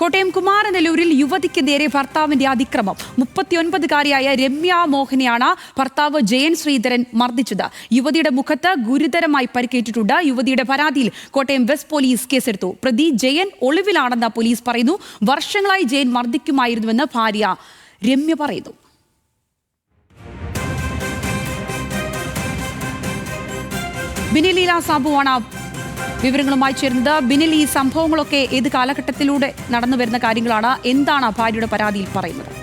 കോട്ടയം കുമാരനെല്ലൂരിൽ യുവതിക്ക് നേരെ ഭർത്താവിന്റെ അതിക്രമം. മുപ്പത്തിയൊൻപതുകാരിയായ രമ്യ മോഹനെയാണ് ഭർത്താവ് ജയൻ ശ്രീധരൻ മർദ്ദിച്ചത്. യുവതിയുടെ മുഖത്ത് ഗുരുതരമായി പരിക്കേറ്റിട്ടുണ്ട്. യുവതിയുടെ പരാതിയിൽ കോട്ടയം വെസ്റ്റ് പോലീസ് കേസെടുത്തു. പ്രതി ജയൻ ഒളിവിലാണെന്ന് പോലീസ് പറയുന്നു. വർഷങ്ങളായി ജയൻ മർദ്ദിക്കുമായിരുന്നുവെന്ന് ഭാര്യ രമ്യ പറയുന്നു. ബിനിലീല സാബുവാണ് വിവരങ്ങളുമായി ചേരുന്നത് ബിനിൽ ഈ സംഭവങ്ങളൊക്കെ ഏത് കാലഘട്ടത്തിലൂടെ നടന്നു വരുന്ന കാര്യങ്ങളാണ്. എന്താണ് ഭാര്യയുടെ പരാതിയിൽ പറയുന്നത്?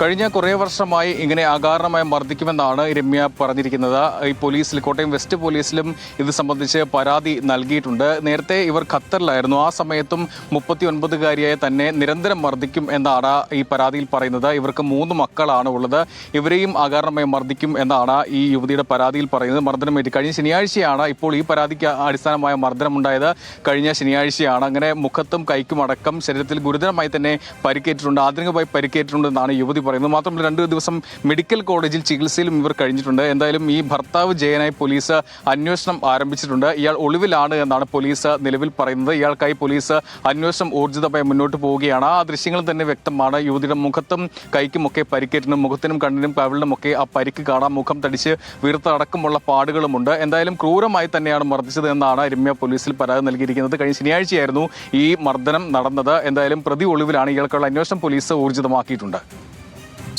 കഴിഞ്ഞ കുറേ വർഷമായി ഇങ്ങനെ അകാരണമായി മർദ്ദിക്കുമെന്നാണ് രമ്യ പറഞ്ഞിരിക്കുന്നത്. ഈ പോലീസിൽ കോട്ടയം വെസ്റ്റ് പോലീസിലും ഇത് സംബന്ധിച്ച് പരാതി നൽകിയിട്ടുണ്ട്. നേരത്തെ ഇവർ ഖത്തറിലായിരുന്നു. ആ സമയത്തും മുപ്പത്തി ഒൻപതുകാരിയായ തന്നെ നിരന്തരം മർദ്ദിക്കും എന്നാണ് ഈ പരാതിയിൽ പറയുന്നത്. ഇവർക്ക് മൂന്ന് മക്കളാണ് ഉള്ളത്. ഇവരെയും അകാരണമായി മർദ്ദിക്കും എന്നാണ് ഈ യുവതിയുടെ പരാതിയിൽ പറയുന്നത്. മർദ്ദനമേറ്റ് കഴിഞ്ഞ ശനിയാഴ്ചയാണ് ഇപ്പോൾ ഈ പരാതിക്ക് അടിസ്ഥാനമായ മർദ്ദനമുണ്ടായത്. കഴിഞ്ഞ ശനിയാഴ്ചയാണ്. അങ്ങനെ മുഖത്തും കൈക്കും അടക്കം ശരീരത്തിൽ ഗുരുതരമായി തന്നെ പരിക്കേറ്റിട്ടുണ്ട്. ആധുനികമായി പരിക്കേറ്റിട്ടുണ്ടെന്നാണ് യുവതി പറയുന്നത് മാത്രമല്ല രണ്ട് ദിവസം മെഡിക്കൽ കോളേജിൽ ചികിത്സയിലും ഇവർ കഴിഞ്ഞിട്ടുണ്ട്. എന്തായാലും ഈ ഭർത്താവ് ജയനായി പോലീസ് അന്വേഷണം ആരംഭിച്ചിട്ടുണ്ട്. ഇയാൾ ഒളിവിലാണ് എന്നാണ് പോലീസ് നിലവിൽ പറയുന്നത്. ഇയാൾക്കായി പോലീസ് അന്വേഷണം ഊർജിതമായി മുന്നോട്ട് പോവുകയാണ്. ആ ദൃശ്യങ്ങൾ തന്നെ വ്യക്തമാണ്. യുവതിയുടെ മുഖത്തും കൈക്കുമൊക്കെ പരിക്കേറ്റിനും മുഖത്തിനും കണ്ണിനും കവിളിനും ഒക്കെ ആ പരിക്ക് കാണാം. മുഖം തടിച്ച് വീർത്തടക്കമുള്ള പാടുകളുമുണ്ട്. എന്തായാലും ക്രൂരമായി തന്നെയാണ് മർദ്ദിച്ചത് എന്നാണ് രമ്യ പോലീസിൽ പരാതി നൽകിയിരിക്കുന്നത്. കഴിഞ്ഞ ശനിയാഴ്ചയായിരുന്നു ഈ മർദ്ദനം നടന്നത്. എന്തായാലും പ്രതി ഒളിവിലാണ്. ഇയാൾക്കുള്ള അന്വേഷണം പോലീസ് ഊർജിതമാക്കിയിട്ടുണ്ട്.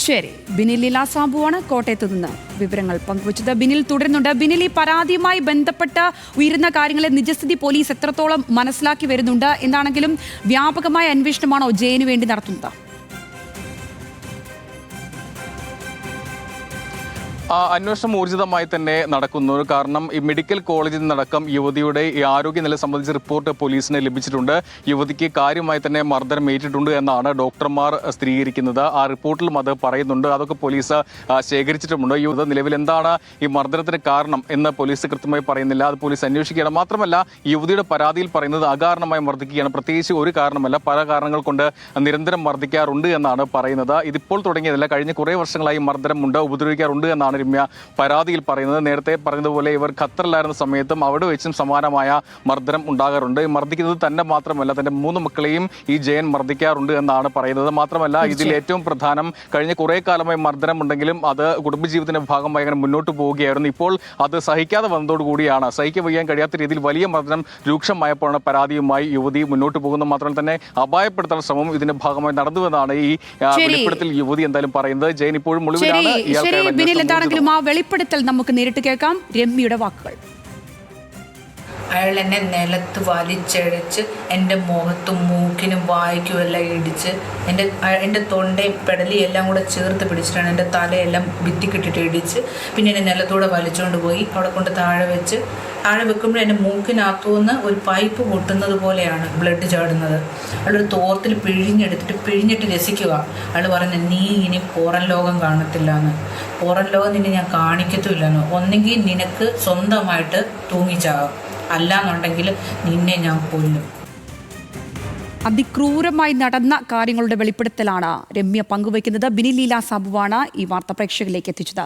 ശരി. ബിനിൽ ലീല സാബുവാണ് കോട്ടയത്ത് നിന്ന് വിവരങ്ങൾ പങ്കുവച്ചത്. ബിനിൽ തുടരുന്നുണ്ട്. ബിനിൽ ഈ പരാതിയുമായി ബന്ധപ്പെട്ട് ഉയരുന്ന കാര്യങ്ങളെ നിജസ്ഥിതി പോലീസ് എത്രത്തോളം മനസ്സിലാക്കി വരുന്നുണ്ട്? എന്താണെങ്കിലും വ്യാപകമായ അന്വേഷണമാണോ ജയന് വേണ്ടി നടത്തുന്നത്? അന്വേഷണം ഊർജിതമായി തന്നെ നടക്കുന്നു. കാരണം ഈ മെഡിക്കൽ കോളേജിൽ നിന്നടക്കം യുവതിയുടെ ഈ ആരോഗ്യനില സംബന്ധിച്ച റിപ്പോർട്ട് പോലീസിന് ലഭിച്ചിട്ടുണ്ട്. യുവതിക്ക് കാര്യമായി തന്നെ മർദ്ദനം ഏറ്റിട്ടുണ്ട് എന്നാണ് ഡോക്ടർമാർ സ്ഥിരീകരിക്കുന്നത്. ആ റിപ്പോർട്ടിലും അത് പറയുന്നുണ്ട്. അതൊക്കെ പോലീസ് ശേഖരിച്ചിട്ടുമുണ്ട്. യുവത നിലവിൽ എന്താണ് ഈ മർദ്ദനത്തിന് കാരണം എന്ന് പോലീസ് കൃത്യമായി പറയുന്നില്ല. അത് പോലീസ് അന്വേഷിക്കുകയാണ്. മാത്രമല്ല യുവതിയുടെ പരാതിയിൽ പറയുന്നത് അകാരണമായി മർദ്ദിക്കുകയാണ്. പ്രത്യേകിച്ച് ഒരു കാരണമല്ല പല കാരണങ്ങൾ കൊണ്ട് നിരന്തരം മർദ്ദിക്കാറുണ്ട് എന്നാണ് പറയുന്നത്. ഇതിപ്പോൾ തുടങ്ങിയതല്ല. കഴിഞ്ഞ കുറേ വർഷങ്ങളായി മർദ്ദനമുണ്ട് ഉപദ്രവിക്കാറുണ്ട് എന്നാണ് രമ്യ പരാതിയിൽ പറയുന്നത് നേരത്തെ പറഞ്ഞതുപോലെ ഇവർ ഖത്തറിലായിരുന്ന സമയത്തും അവിടെ വെച്ചും സമാനമായ മർദ്ദനം ഉണ്ടാകാറുണ്ട്. മർദ്ദിക്കുന്നത് തന്നെ മാത്രമല്ല തന്റെ മൂന്ന് മക്കളെയും ഈ ജയൻ മർദ്ദിക്കാറുണ്ട് എന്നാണ് പറയുന്നത്. മാത്രമല്ല ഇതിൽ ഏറ്റവും പ്രധാനം കഴിഞ്ഞ കുറേ കാലമായി മർദ്ദനം ഉണ്ടെങ്കിലും അത് കുടുംബജീവിതത്തിന്റെ ഭാഗമായി അങ്ങനെ മുന്നോട്ട് പോവുകയായിരുന്നു. ഇപ്പോൾ അത് സഹിക്കാതെ വന്നതോടുകൂടിയാണ് സഹിക്കാൻ വയ്യാൻ കഴിയാത്ത രീതിയിൽ വലിയ മർദ്ദനം രൂക്ഷമായപ്പോഴാണ് പരാതിയുമായി യുവതി മുന്നോട്ട് പോകുന്നത്. മാത്രമല്ല തന്നെ അപായപ്പെടുത്താൻ ശ്രമം ഇതിന്റെ ഭാഗമായി നടന്നുവെന്നാണ് ഈ. വെളിപ്പെടുത്തൽ യുവതി എന്തായാലും പറയുന്നത്. ജയൻ ഇപ്പോഴും മുഴുവനാണ് എന്താണെങ്കിലും ആ വെളിപ്പെടുത്തൽ നമുക്ക് നേരിട്ട് കേൾക്കാം. രമ്യയുടെ വാക്കുകൾ. അയാൾ എന്നെ നിലത്ത് വലിച്ചഴച്ച് എന്റെ മുഖത്തും മൂക്കിനും വായ്ക്കും എല്ലാം ഇടിച്ച് എന്റെ എന്റെ തൊണ്ടയും പെടലിയും എല്ലാം കൂടെ ചേർത്ത് പിടിച്ചിട്ടാണ് എന്റെ തലയെല്ലാം ഭിത്തിക്കിട്ടിട്ട് ഇടിച്ച് പിന്നെ എന്നെ നിലത്തൂടെ വലിച്ചുകൊണ്ട് പോയി. അവിടെ കൊണ്ട് താഴെ വെച്ച് താഴെ വെക്കുമ്പോൾ എന്റെ മൂക്കിനകത്തുനിന്ന് ഒരു പൈപ്പ് പൊട്ടുന്നത് പോലെയാണ് ബ്ലഡ് ചാടുന്നത്. അയാളൊരു തോർത്തിൽ പിഴിഞ്ഞെടുത്തിട്ട് പിഴിഞ്ഞിട്ട് രസിക്കുക. അയാൾ പറയുന്നത് നീ ഇനി പുറം ലോകം കാണത്തില്ല എന്ന് പുറം ലോകം നിന്നെ ഞാൻ കാണിക്കത്തുമില്ലെന്ന്. ഒന്നെങ്കിൽ നിനക്ക് സ്വന്തമായിട്ട് തൂങ്ങിച്ചാകാം. അല്ലാന്നുണ്ടെങ്കിൽ നിന്നെ ഞാൻ കൊല്ലും. അതിക്രൂരമായി നടന്ന കാര്യങ്ങളുടെ വെളിപ്പെടുത്തലാണ് രമ്യ പങ്കുവയ്ക്കുന്നത്. ബിനിലീല സാബുവാണ് ഈ വാർത്ത പ്രേക്ഷകരിലേക്ക് എത്തിച്ചത്.